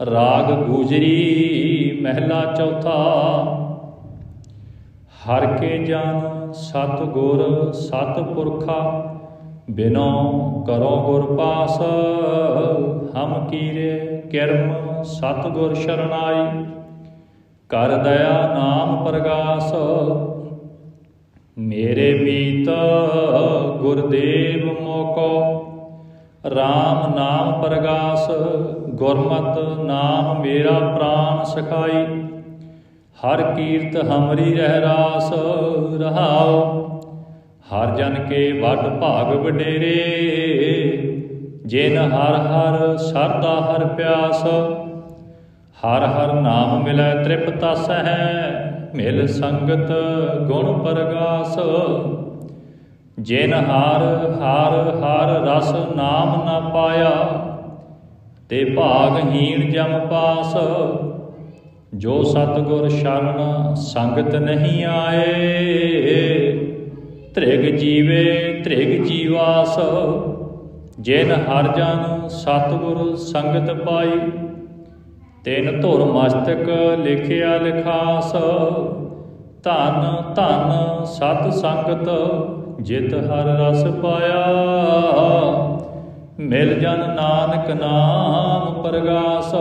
ਰਾਗ ਗੂਜਰੀ ਮਹਿਲਾ ਚੌਥਾ। ਹਰ ਕੇ ਜਨ ਸਤ ਗੁਰ ਸਤ ਪੁਰਖਾ, ਬਿਨੋ ਕਰੋ ਗੁਰ ਪਾਸ। ਹਮ ਕੀਰੇ ਕਿਰਮ ਸਤ ਗੁਰ ਸ਼ਰਨਾਈ, ਕਰ ਦਇਆ ਨਾਮ ਪ੍ਰਗਾਸ। ਮੇਰੇ ਮੀਤ ਗੁਰਦੇਵ ਮੋਕੋ RAM ਨਾਮ ਪ੍ਰਗਾਸ। ਗੁਰਮਤ ਨਾਮ ਮੇਰਾ ਪ੍ਰਾਨ ਸਖਾਈ। ਹਰ ਕੀਰਤ ਹਮਰੀ ਰਹਿ ਰਾਸ ਰਹਾਉ। ਹਰ ਜਨ ਕੇ ਵੱਡ ਭਾਗ ਵਡੇਰੇ। ਜਿਨ ਹਰ ਹਰ ਸਰਦਾ ਹਰ ਪਿਆਸ। ਹਰ ਹਰ ਨਾਮ ਮਿਲੈ ਤ੍ਰਿਪਤਸ ਹੈ ਮਿਲ ਸੰਗਤ ਗੁਣ ਪ੍ਰਗਾਸ। ਜਿਨ ਹਰ ਹਰ ਹਰ ਰਸ ਨਾਮ ਨਾ ਪਾਇਆ। ਤੇ ਭਾਗਹੀਣ ਜਮ ਪਾਸ। ਜੋ ਸਤਗੁਰ ਸ਼ਰਨ ਸੰਗਤ ਨਹੀਂ ਆਏ, ਤ੍ਰਿਗ ਜੀਵੇ ਤ੍ਰਿਗ ਜੀਵਾਸ। ਜਿਨ ਹਰ ਜਨ ਸਤਗੁਰ ਸੰਗਤ ਪਾਈ, ਤਿਨ ਧੁਰ ਮਸਤਕ ਲਿਖਿਆ ਲਿਖਾਸ। ਧਨ ਧਨ ਸਤ ਸੰਗਤ ਜਿਤ ਹਰ ਰਸ ਪਾਇਆ। ਮਿਲ ਜਨ ਨਾਨਕ ਨਾਮ ਪ੍ਰਗਾਸ।